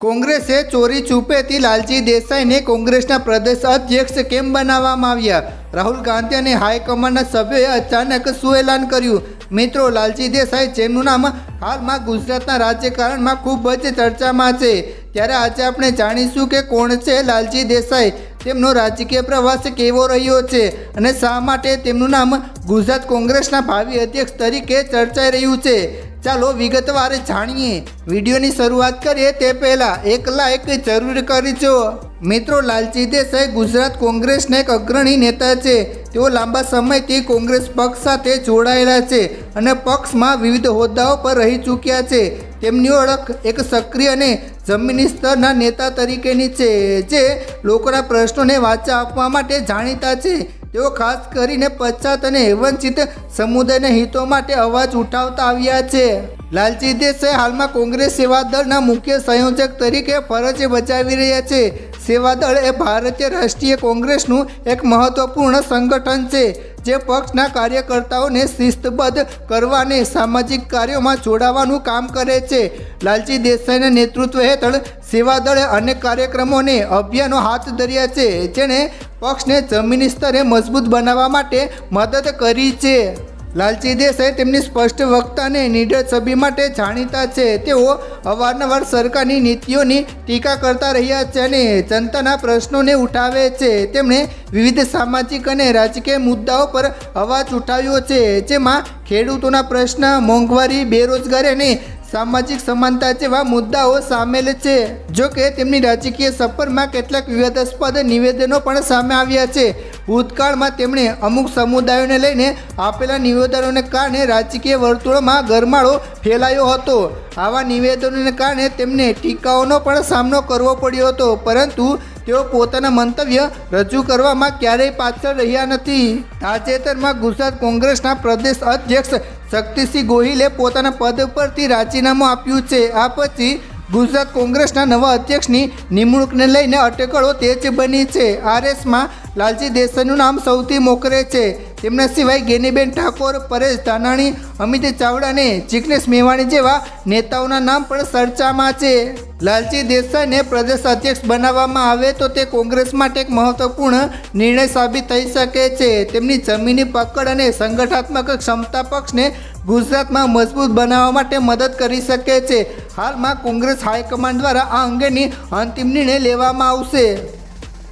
કોંગ્રેસે ચોરી છુપેથી લાલજી દેસાઈને કોંગ્રેસના પ્રદેશ અધ્યક્ષ કેમ બનાવવામાં આવ્યા? રાહુલ ગાંધી અને હાઈકમાન્ડના સભ્યોએ અચાનક શું એલાન કર્યું? મિત્રો, લાલજી દેસાઈ જેમનું નામ હાલમાં ગુજરાતના રાજ્યકારણમાં ખૂબ જ ચર્ચામાં છે. ત્યારે આજે આપણે જાણીશું કે કોણ છે લાલજી દેસાઈ? તેમનો રાજકીય પ્રવાસ કેવો રહ્યો છે? અને શા માટે તેમનું નામ ગુજરાત કોંગ્રેસના ભાવિ અધ્યક્ષ તરીકે ચર્ચાઈ રહ્યું છે? ચાલો વિગતવાર જાણીએ. વિડીયોની શરૂઆત કરીએ તે પહેલાં એક લાઈક જરૂર કરજો. મિત્રો લાલજી દેસાઈ ગુજરાત કોંગ્રેસના એક અગ્રણી નેતા છે. તેઓ લાંબા સમયથી કોંગ્રેસ પક્ષ સાથે જોડાયેલા છે અને પક્ષમાં વિવિધ હોદ્દાઓ પર રહી ચૂક્યા છે. તેમની ઓળખ એક સક્રિય અને જમીની સ્તરના નેતા તરીકેની છે, જે લોકોના પ્રશ્નોને વાચા આપવા માટે જાણીતા છે. તેઓ ખાસ કરીને પછાત અને વંચિત સમુદાયના હિતો માટે અવાજ ઉઠાવતા આવ્યા છે. લાલજી દેસાઈ હાલમાં કોંગ્રેસ સેવા દળના મુખ્ય સંયોજક તરીકે ફરજ બજાવી રહ્યા છે. સેવા દળ એ ભારતીય રાષ્ટ્રીય કોંગ્રેસનું એક મહત્વપૂર્ણ સંગઠન છે. જે પક્ષના કાર્યકર્તાઓને શિસ્તબદ્ધ કરવાને સામાજિક કાર્યોમાં જોડાવાનું કામ કરે છે. લાલજી દેસાઈના નેતૃત્વ હેઠળ સેવાદળે અનેક કાર્યક્રમોને અભિયાનો હાથ ધર્યા છે, જેણે પક્ષને જમીની સ્તરે મજબૂત બનાવવા માટે મદદ કરી છે. લાલજી દેસાઈ તેમની સ્પષ્ટ વક્તા અને નિડર છબી માટે જાણીતા છે. તેઓ અવારનવાર સરકારની નીતિઓની ટીકા કરતા રહ્યા છે અને જનતાના પ્રશ્નોને ઉઠાવે છે. તેમણે વિવિધ સામાજિક અને રાજકીય મુદ્દાઓ પર અવાજ ઉઠાવ્યો છે, જેમાં ખેડૂતોના પ્રશ્ન, મોંઘવારી, બેરોજગારી અને સામાજિક સમાનતા જેવા મુદ્દાઓ સામેલ છે. જો કે તેમની રાજકીય સફરમાં કેટલાક વિવાદાસ્પદ નિવેદનો પણ સામે આવ્યા છે. ભૂતકાળમાં તેમણે અમુક સમુદાયોને લઈને આપેલા નિવેદનોને કારણે રાજકીય વર્તુળોમાં ગરમાળો ફેલાયો હતો. આવા નિવેદનોને કારણે તેમને ટીકાઓનો પણ સામનો કરવો પડ્યો હતો, પરંતુ તેઓ પોતાના મંતવ્ય રજૂ કરવામાં ક્યારેય પાછળ રહ્યા નથી. તાજેતરમાં ગુજરાત કોંગ્રેસના પ્રદેશ અધ્યક્ષ શક્તિસિંહ ગોહિલે પોતાના પદ પરથી રાજીનામું આપ્યું છે. આ પછી ગુજરાત કોંગ્રેસના નવા અધ્યક્ષની નિમણૂકને લઈને અટકળો તેજ બની છે. આરએસમાં લાલજી દેસાઈનું નામ સૌથી મોખરે છે. તેમના સિવાય ગેનીબેન ઠાકોર, પરેશ ધાનાણી, અમિત ચાવડા અને જિગ્નેશ મેવાણી જેવા નેતાઓના નામ પણ ચર્ચામાં છે. લાલજી દેસાઈને પ્રદેશ અધ્યક્ષ બનાવવામાં આવે તો તે કોંગ્રેસ માટે એક મહત્વપૂર્ણ નિર્ણય સાબિત થઈ શકે છે. તેમની જમીની પકડ અને સંગઠનાત્મક ક્ષમતા પક્ષને ગુજરાતમાં મજબૂત બનાવવા માટે મદદ કરી શકે છે. હાલમાં કોંગ્રેસ હાઈકમાન્ડ દ્વારા આ અંગેની અંતિમ નિર્ણય લેવામાં આવશે.